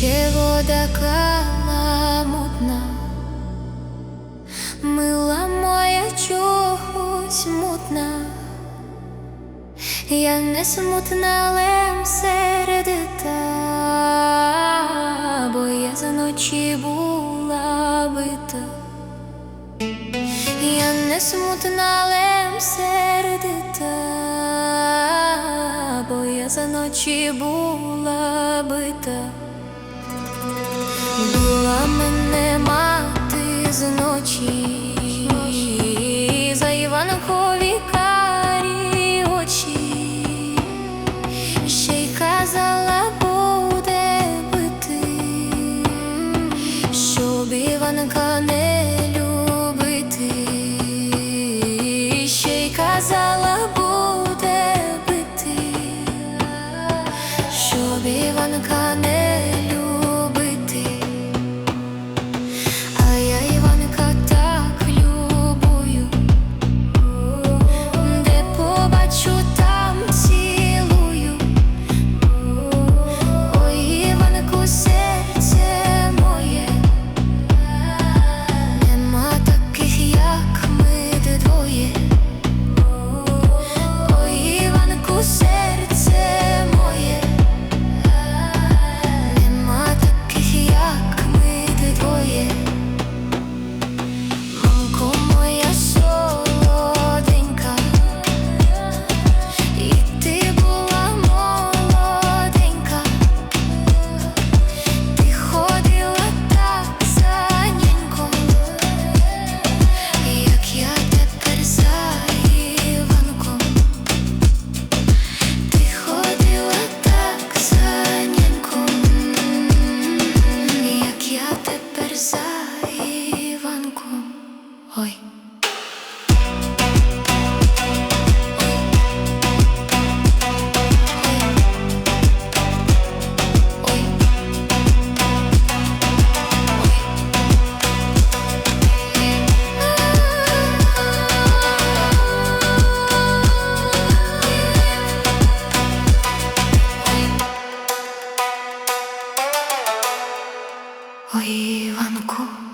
така ламутна, мила моя чогось мутна. Я не смутна, але сердита, бо я за ночі була бита. Я не смутна, але сердита, бо я за ночі була бита. з за Іванкові карі очі, ще й казала, буде бити, щоб Іванка не любити, ще й казала, буде бити, щоб Іванка не. Oi. Oi, あの子。